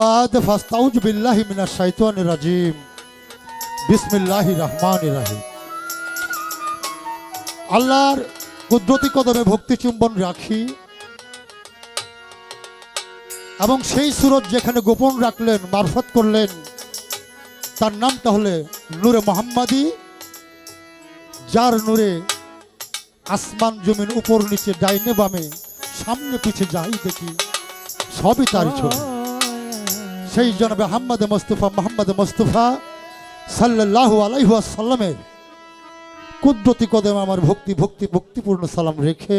بعد فاستعوذ بالله من الشيطان الرجيم بسم الله الرحمن الرحيم আল্লাহর কুদরতি কদমে ভক্তি চুম্বন রাখি এবং সেই সুরত যেখানে গোপন রাখলেন মারফত করলেন তার নামটা হলে নূরে মোহাম্মদী যার নূরে আসমান জমিন উপর নিচে ডাইনে বামে সামনে পিছে যাই দেখি সবই তারই ছবি সেই জনাবে হাম্মদ মোস্তফা মোহাম্মদ মোস্তফা সাল্লাহ আলাইহাসাল্লামের কুদরতি কদম আমার ভক্তি ভক্তি ভক্তিপূর্ণ সালাম রেখে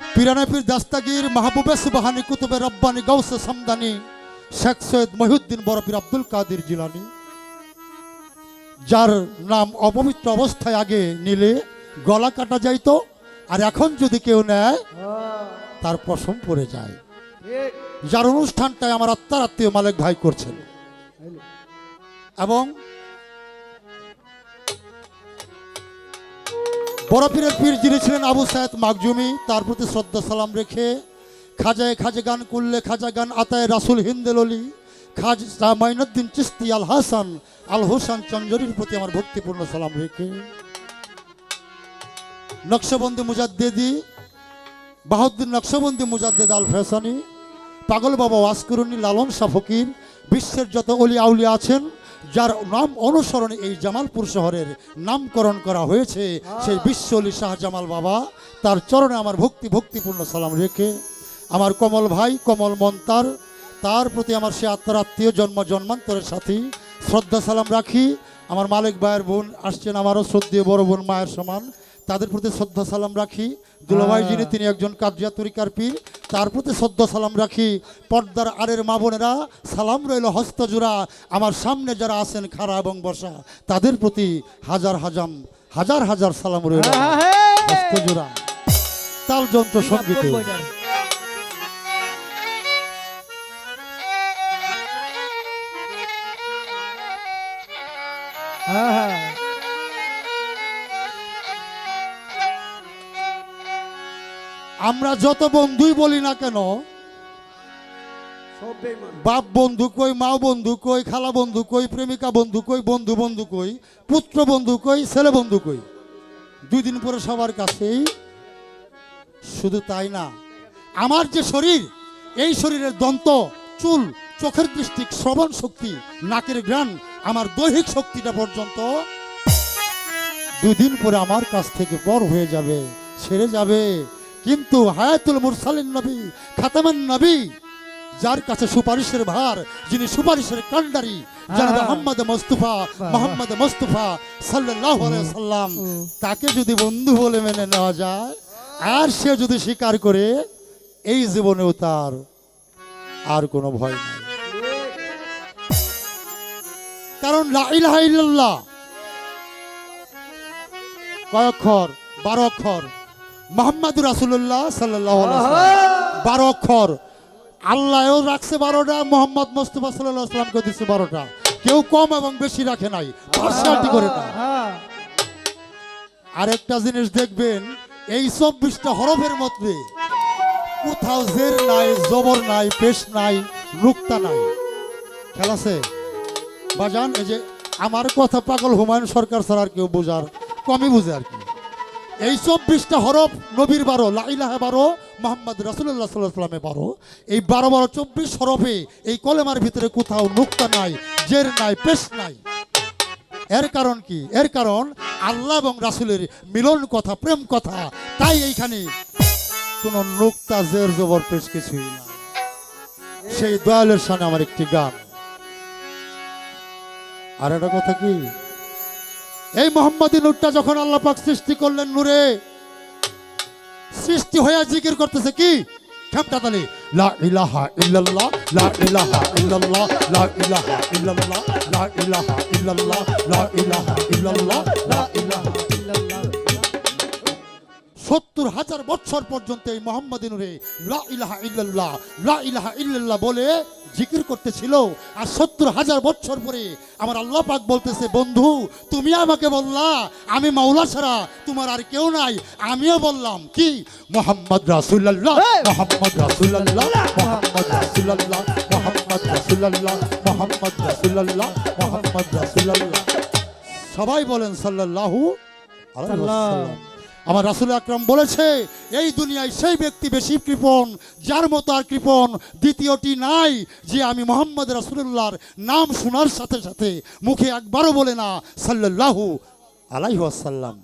পিরানাপির দাস্তাগির মাহবুবে সুবাহানি কুতুবে রব্বানি গৌসে সামদানি শেখ সৈয়দ মহিউদ্দিন বরফির আব্দুল কাদির জিলানি যার নাম অপবিত্র অবস্থায় আগে নিলে গলা কাটা যাইতো আর এখন যদি কেউ নেয় তার পশম পড়ে যায়। যার অনুষ্ঠানটাই আমার আত্মার আত্মীয় মালিক ভাই করছেন। এবং বড় পীরের পীর যিনি ছিলেন আবু সায়েদ মাকজুমি, তার প্রতি শ্রদ্ধা সালাম রেখে খাজায় খাজে গান করলে খাজা গান, আতায় রাসুল হিন্দেল খাজা মাইনুদ্দিন চিস্তি আল হাসান, আল হোসান চঞ্জরির প্রতি আমার ভক্তিপূর্ণ সালাম রেখে নকশবন্দি মুজাদ্দেদি, বাহাউদ্দিন নকশবন্দি মুজাদ্দেদ আল ফেসানি পাগল বাবা ওয়াসকুরুনি লালন শাহ ফকির, বিশ্বের যত অলি আউলি আছেন, যার নাম অনুসরণে এই জামালপুর শহরের নামকরণ করা হয়েছে, সেই বিশ্ব অলি শাহ জামাল বাবা, তার চরণে আমার ভক্তি, ভক্তিপূর্ণ সালাম রেখে, আমার কমল ভাই, কমল মন্তার, তার প্রতি আমার সে আত্মার আত্মীয় জন্ম, জন্মান্তরের সাথী, শ্রদ্ধা সালাম রাখি, আমার মালিক ভাইয়ের বোন আসছেন আমারও শ্রদ্ধেয় বড় বোন মায়ের সমান, তাদের প্রতি শ্রদ্ধা সালাম রাখি দুলাভাই যিনি তিনি একজন কাজিয়া তরিকার পীর তার প্রতি শ্রদ্ধা সালাম রাখি। পর্দার আরের মা বোনেরা সালাম রইল হস্তজোড়া। আমার সামনে যারা আছেন খাড়া এবং বসা তাদের প্রতি হাজার হাজাম হাজার হাজার সালাম রইল হস্তজোড়া। তাল যন্ত্র সঙ্গীতে। আমরা যত বন্ধুই বলি না কেন বাপ বন্ধু কই মা বন্ধু কই খালা বন্ধু কই প্রেমিকা বন্ধু কই বন্ধু বন্ধু কই পুত্র বন্ধু কই ছেলে বন্ধু কই দুই দিন পরে সবার কাছেই শুধু তাই না। আমার যে শরীর এই শরীরের দন্ত চুল চোখের দৃষ্টি শ্রবণ শক্তি নাকের গ্রান আমার দৈহিক শক্তিটা পর্যন্ত দুদিন পরে আমার কাছ থেকে বড় হয়ে যাবে ছেড়ে যাবে। কিন্তু হায়াতুল মুরসালিন নবী খাতামান নবী যার কাছে সুপারিশের ভার যিনি সুপারিশের কান্ডারি জানাবে মোহাম্মদ মোস্তফা মোহাম্মদ মোস্তফা সাল্লাম তাকে যদি বন্ধু বলে মেনে নেওয়া যায় আর সে যদি স্বীকার করে এই জীবনেও তার আর কোনো ভয় নেই। কারণ কয় অক্ষর? বারো অক্ষর। মোহাম্মদ রাসুল্লাহ সাল্লাহ বারো অক্ষর। আল্লাহও রাখছে বারোটা মোহাম্মদ মোস্তফা সাল্লাহ সাল্লামকে দিচ্ছে বারোটা। কেউ কম এবং বেশি রাখে নাই পার্সিয়ালিটি করে না। আরেকটা জিনিস দেখবেন এই চব্বিশটা হরফের মধ্যে কোথাও জের নাই জবর নাই পেশ নাই নুক্তা নাই। খেলা আছে? বাজান এই যে আমার কথা পাগল হুমায়ুন সরকার ছাড়া আর কেউ বোঝার কমই বুঝে আর কি। এই চব্বিশটা হরফ নবীর বারো লাইলাহে বারো, মোহাম্মদ রাসুল্লাহ সাল্লাহ সাল্লামে বারো। এই বারো বারো চব্বিশ হরফে এই কলেমার ভিতরে কোথাও নুক্তা নাই, জের নাই, পেশ নাই। এর কারণ কি? এর কারণ আল্লাহ এবং রাসুলের মিলন কথা, প্রেম কথা। তাই এইখানে কোনো নুক্তা, জের, জবর, পেশ কিছুই না সেই দয়ালের সামনে আমার একটি গান। আর একটা কথা কি? এই মোহাম্মদী নূরটা যখন আল্লাহ পাক সৃষ্টি করলেন নূরে, সৃষ্টি হয়ে জিকির করতেছে কি? খেমটা তালি, লা ইলাহা ইল্লাল্লাহ, লা ইলাহা ইল্লাল্লাহ, লা ইলাহা ইল্লাল্লাহ, লা ইলাহা ইল্লাল্লাহ, লা ইলাহা ইল্লাল্লাহ, লা ইলাহা সত্তর হাজার বছর পর্যন্ত এই মোহাম্মদী নূরে লা ইলাহা ইল্লাল্লাহ লা ইলাহা ইল্লাল্লাহ বলে জিকির করতেছিল। আর সত্তর হাজার বছর পরে আমার আল্লাহ পাক বলতেছে বন্ধু তুমি আমাকে বললা আমি মাওলা ছাড়া তোমার আর কেউ নাই। আমিও বললাম কি? মোহাম্মদ রাসুল্লাহ মোহাম্মদ রাসুল্লাহ মোহাম্মদ রাসুল্লাহ মোহাম্মদ রাসুল্লাহ মোহাম্মদ রাসুল্লাহ মোহাম্মদ রাসুল্লাহ সবাই বলেন সাল্লাল্লাহু আলাইহি ওয়াসাল্লাম। আমার রাসুল আকরাম বলেছে, এই দুনিয়ায় সেই ব্যক্তি বেশি কৃপণ, যার মতো আর কৃপণ দ্বিতীয়টি নাই যে আমি মোহাম্মদ রাসুল্লাহর নাম শোনার সাথে সাথে মুখে একবারও বলে না, সাল্লাল্লাহু আলাইহি ওয়াসাল্লাম।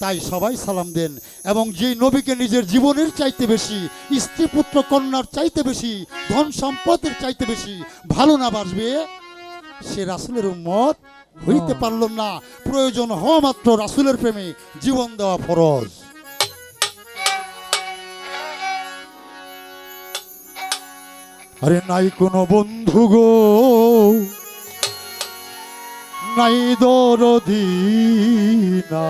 তাই সবাই সালাম দেন এবং যে নবীকে নিজের জীবনের চাইতে বেশি, স্ত্রী পুত্র কন্যার চাইতে বেশি, ধন সম্পদের চাইতে বেশি ভালো না বাসবে, সে রাসুলের উম্মত হইতে পারল না। প্রয়োজন হওয়া মাত্র রাসুলের প্রেমে জীবন দেওয়া ফরজ। আরে নাই কোনো বন্ধু গো। নাই দরদি না।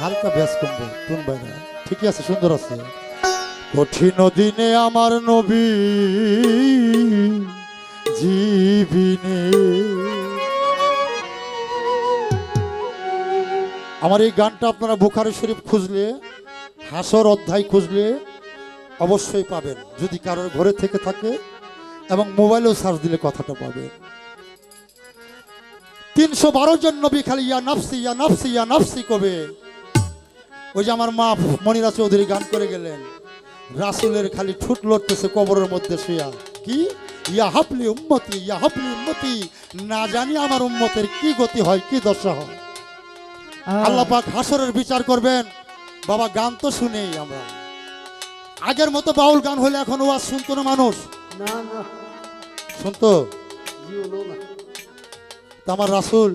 হালকা ব্যাস কমবে কোন বাইরে ঠিকই আছে সুন্দর আছে। কঠিন দিনে আমার নবী জীবিনে। আমার এই গানটা আপনারা বুখারি শরীফ খুঁজলে, হাসর অধ্যায় খুঁজলে অবশ্যই পাবেন। যদি কারোর ঘরে থেকে থাকে এবং মোবাইলেও সার্চ দিলে কথাটা পাবেন। তিনশো বারো জন নবী খালি, ইয়া নাফসি ইয়া নাফসি ইয়া নাফসি কবে? ওই যে আমার মা মনিরা চৌধুরী গান করে গেলেন। রাসুলের খালি ঠুট লড়তেছে কবরের মধ্যে শুয়া। কি? ইয়া হাফলি উম্মতি ইয়া হাফলি উম্মতি। না জানি আমার উম্মতের কি গতি হয় কি দশা হয়। আল্লাহ পাক হাসরের বিচার করবেন। বাবা গান তো শুনেই আমরা। আগের মতো বাউল গান হলে এখন ওয়াজ শুনতো না মানুষ? না না। শুনতো? আমার রাসুল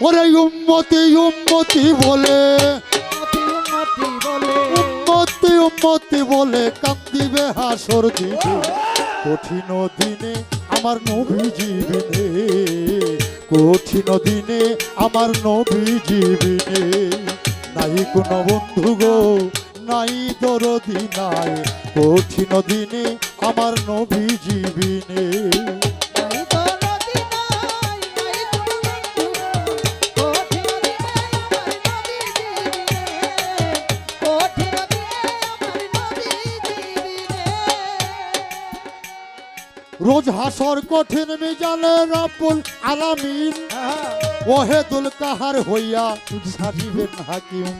ওরে উম্মতি উম্মতি বলে। উম্মতি উম্মতি বলে কান্দিবে হাসর দিবে কঠিন দিনে আমার নবী জীবনে কঠিন দিনে আমার নবী জীবনে নাই কোনো বন্ধু গো, নাই দরদি নাই। কঠিন দিনে আমার নবী জীবনে রোজ হাসর কঠিন মিজানে রাব্বুল আলামিন। ওহেদুল কাহার হইয়া সাজিবেন হাকিম।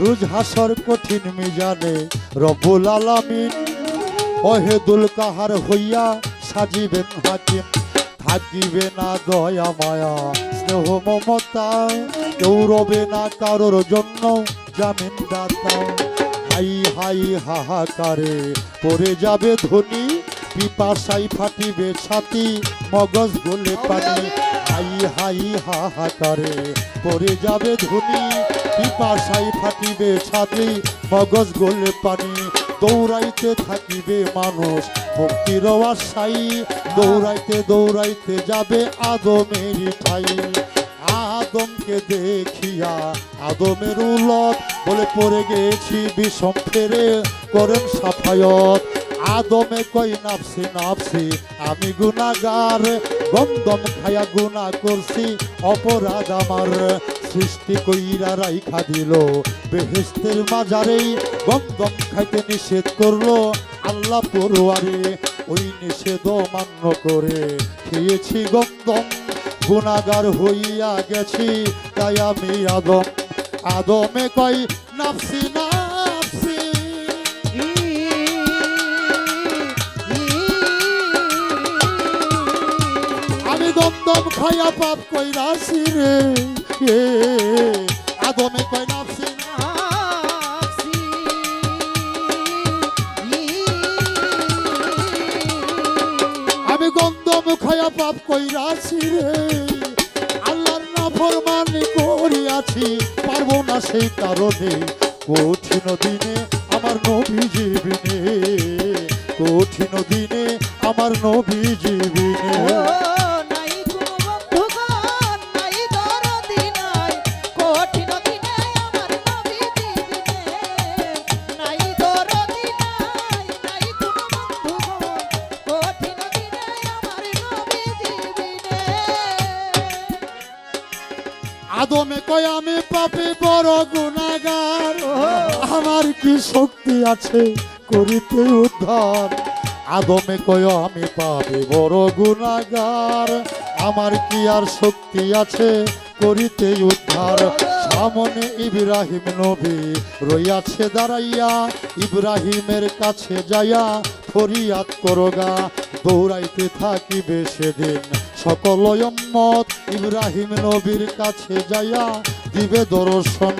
রোজ হাসর কঠিন মিজানে রব্বুল আলামিন। ওহেদুল কাহার হইয়া সাজিবেন হাকিম। থাকিবে না দয়া মায়া, স্নেহ মমতা। কেউ রবে না কারোর জন্য জামিন দাতা হাই হাই হাহাকারে পড়ে যাবে ধনী পিপাসাই ফাটিবে ছাতি, মগজ গলে পানি। হাই হাই হাহাকারে পড়ে যাবে ধনী পিপাসাই ফাটিবে ছাতি, মগজ গলে পানি। দৌড়াইতে থাকিবে মানুষ মুক্তির আশাই দৌড়াইতে দৌড়াইতে যাবে আদমের ঠাই। আদমকে দেখিয়া আদমের উলত বলে পড়ে গেছি বিষম ফেরে, করেন সাফায়ত। আদমে কই নাপসি নাপসি আমি গুনাগার গন্দম খায়া গুনা করছি, অপরাধ আমার সৃষ্টি কইরা রাইখা দিল। বেহেস্তের মাজারেই গন্দম খাইতে নিষেধ করল। আল্লাহ পড়ুয়ারে ওই নিষেধ মান্য করে। খেয়েছি গন্দম গুনাগার হইয়া গেছি, তাই আমি আদম। আদমে কই নাপসি নাপসি আমি দমদম খাইয়া পাপ কইরাছি রে আদমে কই নাপসি আমি গন্ধম খাইয়া পাপ কইরাছি রে আল্লাহর না ফরমানি করিয়াছি, পারব না সেই কারণে। কঠিন দিনে আমার নবী জীবিনে কঠিন দিনে আমার নবী জীবিনে আমি পাপি বড় গুণাগার। আমার কি শক্তি আছে করিতে উদ্ধার? আদমে কয়, আমি পাপি বড় গুণাগার। আমার কি আর শক্তি আছে করিতে উদ্ধার? সামনে ইব্রাহিম নবী রইয়াছে দাঁড়াইয়া, ইব্রাহিমের কাছে যাইয়া ফরিয়াদ করগা দৌড়াইতে থাকিবে সেদিন। সকল মত ইব্রাহিম নবীর কাছে যাইয়া দিবে দর্শন।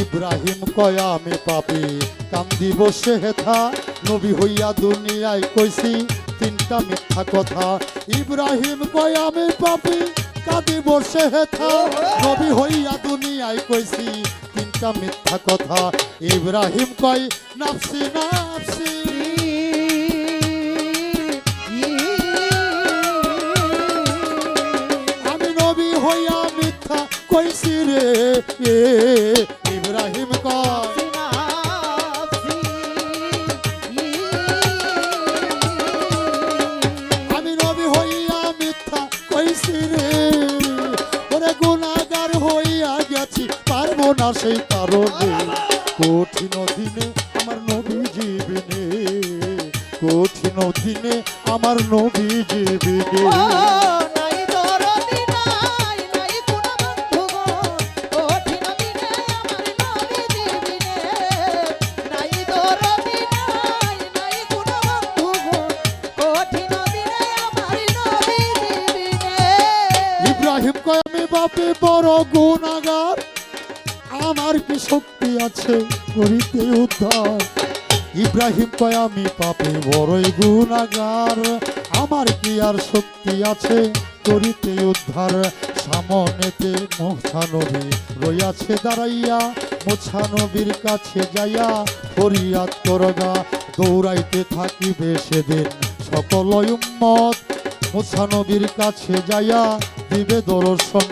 ইব্রাহিম কয়া, আমি পাপি। কান্দি বসে হেথা। নবী হইয়া দুনিয়ায় কইছি, তিনটা মিথ্যা কথা। ইব্রাহিম কয়া, আমি পাপি। কাঁদি বসে হেথা। নবী হইয়া দুনিয়ায় কইছি, তিনটা মিথ্যা কথা। ইব্রাহিম কয়, নাফসি নাফসি। হইয়া মিথ্যা কইছি রে ইব্রাহিম কয়। আমি নবী হইয়া মিথ্যা কইছি রে, ওরে গুণাগার হইয়া গেছি, পারব না সেই কারণে। কঠিন দিনে আমার নবী জীবনে কঠিন দিনে আমার নবী জীবনে আমি বাপে বড় গুণাগার। আমার কি শক্তি আছে করিতে উদ্ধার? ইব্রাহিম কয়, আমি পাপে বড়ই গুণাগার। আমার কি আর শক্তি আছে করিতে উদ্ধার? সামনেতে মোছানবী রইয়াছে দাঁড়াইয়া মোছানবীর কাছে যাইয়া ফরিয়াদ করগা। দৌড়াইতে থাকিবে সেদিন সকল উম্মত। মোছানবীর কাছে যাইয়া দিবে দর্শন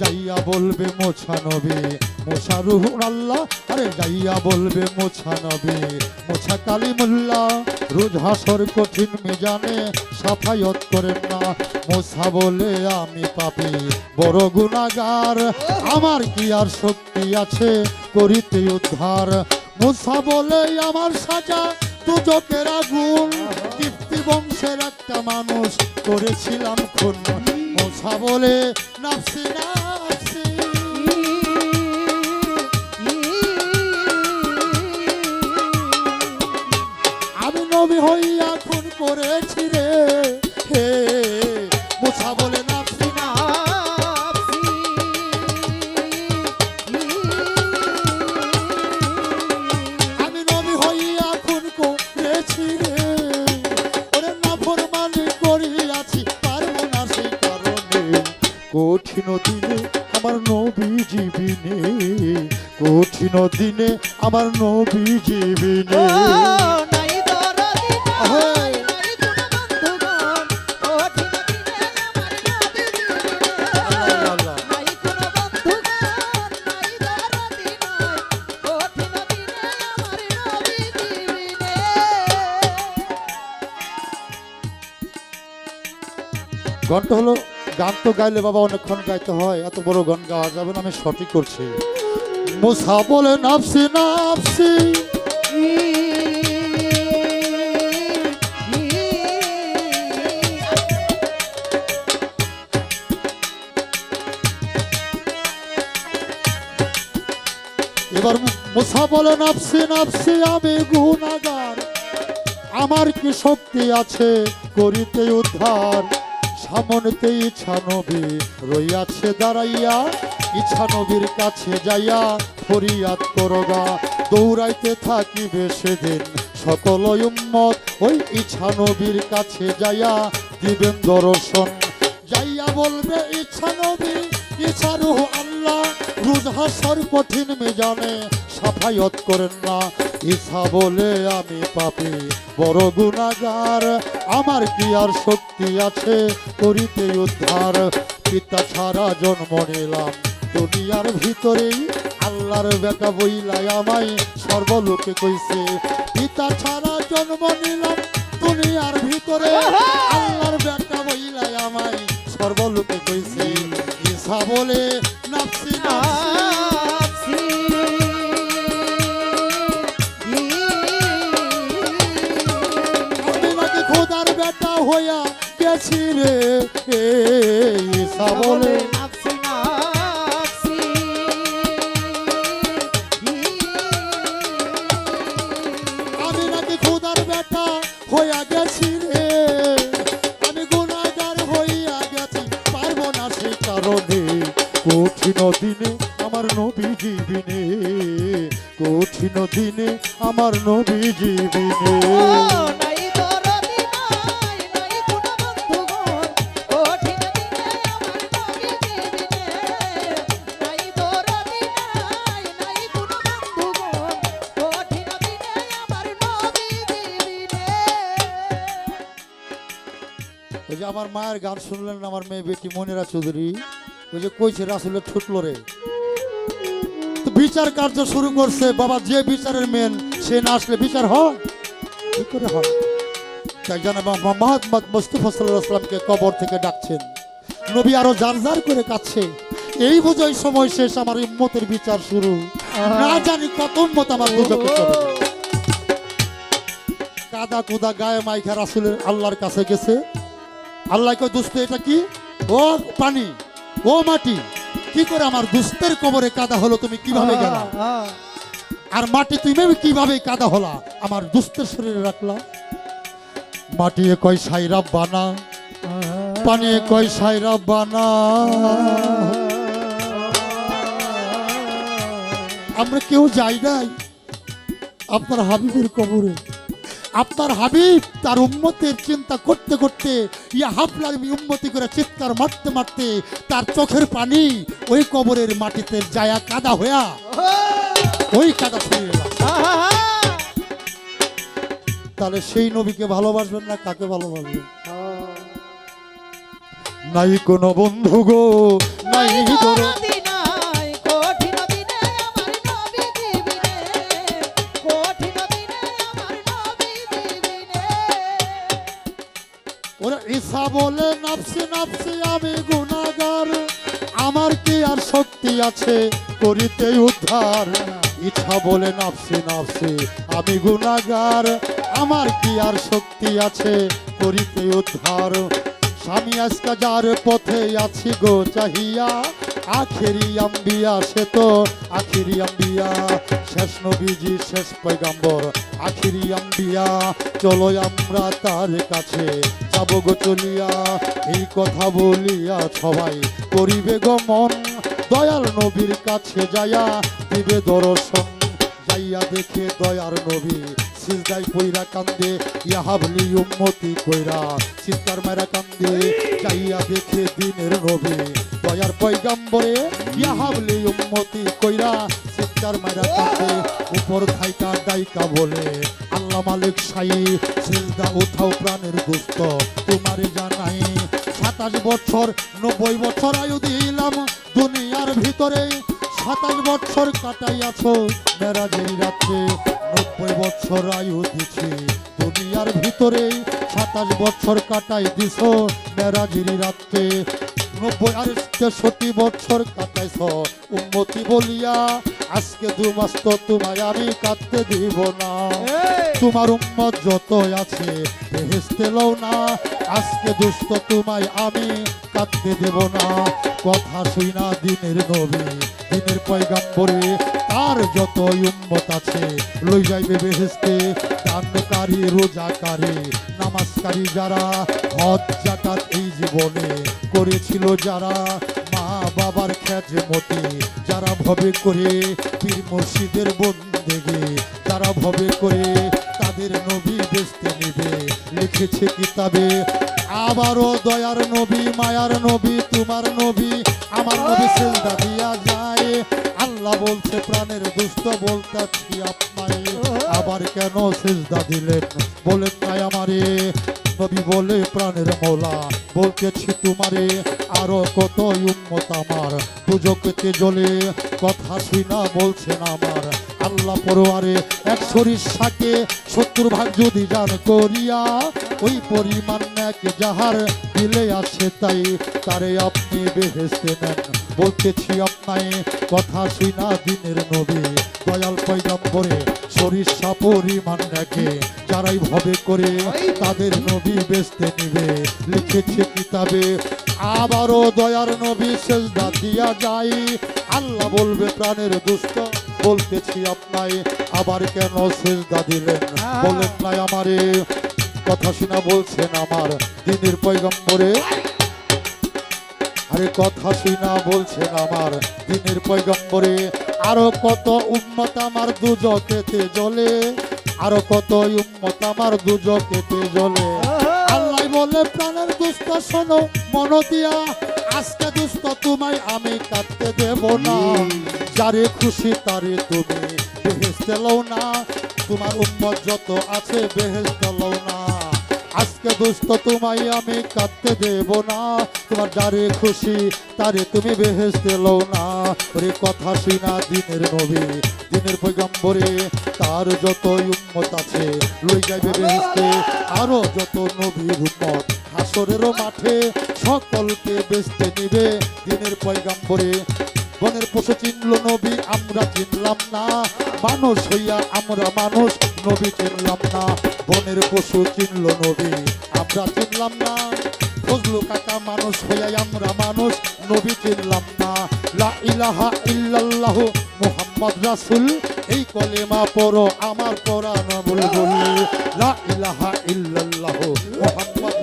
যাইয়া বলবে মোছানবী মোছা রুহুর আল্লাহ। আরে যাইয়া বলবে মোছানবী মোছা কালিমুল্লাহ। রোজ হাসর কঠিন মিজানে সাফায়ত করেন না। মোছা বলে আমি পাপি, বড় গুণাগার আমার কি আর শক্তি আছে করিতে উদ্ধার? মোছা বলে আমার সাজা, দুজকের আগুন। কীর্তি বংশের একটা মানুষ করেছিলাম খুন। মোছা বলে নাপসি নাফসি আমি নবী হইয়া খুন করেছি কঠিন দিনে আমার নবী জীবিনে কঠিন দিনে আমার নবী জীবিনে তো গাইলে বাবা অনেকক্ষণ গাইতে হয়, এত বড় গান গাওয়া যাবে না, আমি সঠিক করছি। মুসা বলে, নাফসি নাফসি। এবার মুসা বলে, নাফসি নাফসি, আমি গুনাগার। আমার কি শক্তি আছে করিতে উদ্ধার? সামনেতে ইচ্ছা নবী রইয়াছে দাঁড়াইয়া, ইচ্ছা নবীর কাছে যাইয়া ফরিয়াদ করগা দৌড়াইতে থাকিবে সেদিন সকল উম্মত। ওই ইচ্ছা নবীর কাছে যাইয়া দিবেন দর্শন। যাইয়া বলবে, ইচ্ছা নবী, ইচ্ছা রুহ আল্লাহ। রুজ হাসর কঠিন মেজানে সাফায়ত করেন না। ইচ্ছা বলে আমি পাপি, বড় গুণাগার। আমার কি আর শক্তি আছে? করিতে উদ্ধার। পিতা ছাড়া জন্ম নিলাম। দুনিয়ার ভিতরেই আল্লাহর বেটা বইলাই আমায় সর্বলোকে কইছে, পিতা ছাড়া জন্ম নিলাম। দুনিয়ার ভিতরে আল্লাহর বেটা বইলাই আমায় সর্বলোকে কইছে। ঈসা বলে নাফসি ঈশা বলে। নাফসি নাফসি আমি নাকি খোদার বেটা হইয়া গেছি রে। আমি গুণাগার হইয়া গেছি পারব না সে কারণে। কঠিন দিনে আমার নবী জীবিনে কঠিন দিনে আমার নবী জীবিনে মায়ের গান শুনলেন আমার মেয়ে বেটি মনিরা চৌধুরী। ওই যে কইছে রাসুলের ঠুটলো রে। বিচার কার্য শুরু করছে বাবা যে বিচারের মেন সে না আসলে বিচার হয়? কি করে হয়? তাই জানাবা মোহাম্মদ মুস্তফা সাল্লাহ কবর থেকে ডাকছেন। নবী আরও জার জার করে কাচ্ছে এই বোঝাই সময় শেষ আমার উম্মতের বিচার শুরু। না জানি কত উম্মত আমার চলে। কাদা কুদা গায়ে মাইখা রাসুলের আল্লাহর কাছে গেছে। আল্লাহ কই দুস্ত এটা কি? ও পানি ও মাটি কি করে আমার দুস্তের কবরে কাদা হলো তুমি কীভাবে গেলা আর মাটি তুমি কীভাবে কাদা হলা? আমার দুস্তের শরীরে রাখলা। মাটি এ কয় সাইরা বানা পানি এ কয় সাইরা বানা আমরা কেউ যাই নাই আপনার হাবিবের কবরে। আপনার হাবিব তার উম্মতের চিন্তা করতে করতে ইয়া হাফলার উম্মতি করে চিৎকার মারতে মারতে তার চোখের পানি ওই কবরের মাটিতে যায়া কাদা হইয়া ওই কাদা ছড়িয়ে তাহলে সেই নবীকে ভালোবাসবেন না কাকে ভালোবাসবেন? নাই কোনো বন্ধু গো নাই বলে, নাফসি নাফসি আমি গুনাহগার। আমার কি আর শক্তি আছে করিতে উদ্ধার? ইচ্ছা বলে, নাফসি নাফসি আমি গুনাহগার। আমার কি আর শক্তি আছে করিতে উদ্ধার? স্বামী আজকা যার পথে আছি গো চাহিয়া, আখেরি আম্বিয়া, সে তো আখিরি আম্বিয়া। শেষ নবীজি, শেষ পয়গাম্বর, আখিরি আম্বিয়া। চলো আমরা তার কাছে যাব গো এই কথা বলিয়া সবাই করিবে গো দয়াল নবীর কাছে যাইয়া দিবে দর্শন, যাইয়া দেখে দয়ার নবী সিজদাই কইরা কান্দে ইয়াহাবলি উম্মতি কইরা চিৎকার মারা কান্দে, যাইয়া দেখে দিনের নবী। দয়ার পয়গাম্বরে ইয়াহাবলি উম্মতি কইরা চিৎকার মারা কান্দে উপর থাইকা দাইকা বলে। আল্লাহ মালিক সাই সিজদা উঠাও প্রাণের দুস্থ তোমারে জানাই সাতাশ বছর, নব্বই বছর আয়ু দিলাম দুনিয়ার ভিতরে। সাতাশ বছর কাটাইয়াছ মেরাজের রাত্রে নব্বই বছর আয়ু দিছি দুনিয়ার ভিতরে। সাতাশ বছর কাটাই দিছ মেরাজের রাত্রে নব্বই আর তেষট্টি বছর কাটাইছ। উন্নতি বলিয়া আজকে দু মাস তো তোমায় আমি কাটতে দিব না। তোমার উম্মত যত আছে বেহেস্তে লও না। আজকে দুষ্ট তোমায় আমি কাটতে দেব না। কথা শুই না দিনের নবী দিনের পয়গাম্বরে। তার যত উম্মত আছে লই যাইবে বেহেস্তে দানকারী রোজাকারী নামাজকারী যারা হজ জাকাত এই জীবনে করেছিল যারা মা বাবার খ্যাজমতি যারা ভবে করে পীর মুর্শিদের বন্দেগে যারা ভবে করে তাদের নবী বেসতে নিবে। লিখেছে কিতাবে আবারও দয়ার নবী, মায়ার নবী, তোমার নবী, আমার নবী সেজদা দিয়া যায়। আল্লাহ বলছে, প্রাণের দুষ্ট বলতাছি আপনাই আবার কেন সেজদা দিলেন? বলেন নাই আমারে। নবী বলে প্রাণের মৌলা। বলতেছি তোমারে, আরও কত উম্মত আমার। দুজকেতে জ্বলে কথা শুনা বলছেন আমার। আল্লাহ পরোয়ারে এক সরিষাকে সত্তর ভাগ যদি জান করিয়া, ওই পরিমাণ এক যাহার দিলে আছে তাই, তারে আপনি বেহেস্তে নেন। বলতেছি আপনাই কথা শুনা দিনের নবী। দয়াল পৈগম্বরে সরিষা পরিমাণ দেখে যারাই ভবে করে তাদের নবী বেচতে নিবে লিখেছে কিতাবে আবারও দয়ার নবী সেজদা দিয়া যায় আল্লাহ বলবে প্রাণের দুষ্ট বলতেছি আপনায় আবার কেন সেজদা দিলেন? বলেন নাই আমারে কথা শোনা বলছেন আমার দিনের পৈগম্বরে। আরে কথা শুনা বলছেন আমার দিনের পৈগম্বরে। আরও কত উম্মত আমার দুজকেতে জ্বলে? আরও কত উম্মত আমার দুজকেতে জ্বলে? আল্লাহ বলে, প্রাণের দুষ্ট শোনো, মন দিয়া। আজকে দুষ্ট তোমায় আমি কাটতে দেব না। যারে খুশি তারে তুমি বেহেস্তে লও না। তোমার উম্মত যত আছে বেহেস্তে লও না। আজকে দুষ্ট তোমায় আমি কাটতে দেব না। তোমার যারে খুশি, তারে তুমি বেহেস্তে লও না। ওরে কথা শুনা দিনের নবী, দিনের পৈগম্বরে তার যত উম্মত আছে, লই যাইবে বেহেস্তে আরও যত নবীর উম্মত, হাসরেরও মাঠে সকলকে বেচতে নিবে। দিনের পৈগম্বরে বনের পশু চিনল নবী, আমরা চিনলাম না। মানুষ হইয়া আমরা মানুষ, নবী চিনলাম না। বনের পশু চিনল নবী। আমরা চিনলাম না। ফজলু কাকা মানুষ হইয়া আমরা মানুষ, নবী চিনলাম না। ইলাহা ইল্লাল্লাহ রাসূল, এই কলেমা পড়ো, আমার বুলবুল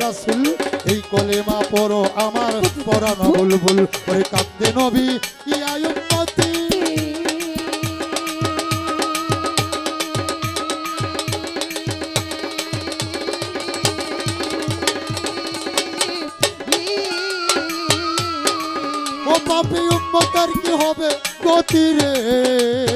রাসূল, এই কলেমা পড়ো, আমার বুলবুল ওরে কাঁদে নবী উম্মতি গতি রে।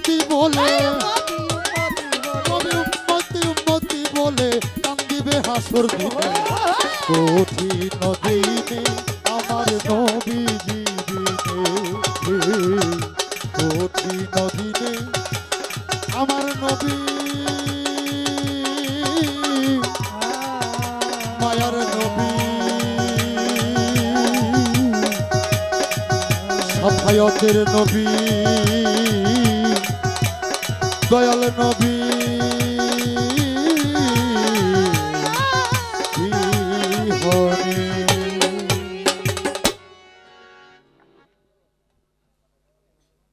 উম্মতি বলে। তবে উম্মতি বলে কান্দিবে হাসর দিনে কঠিন দিনে আমার নবী জীবিনে কঠিন দিনে আমার নবী। মায়ার নবী। সাফায়তের নবী। নবী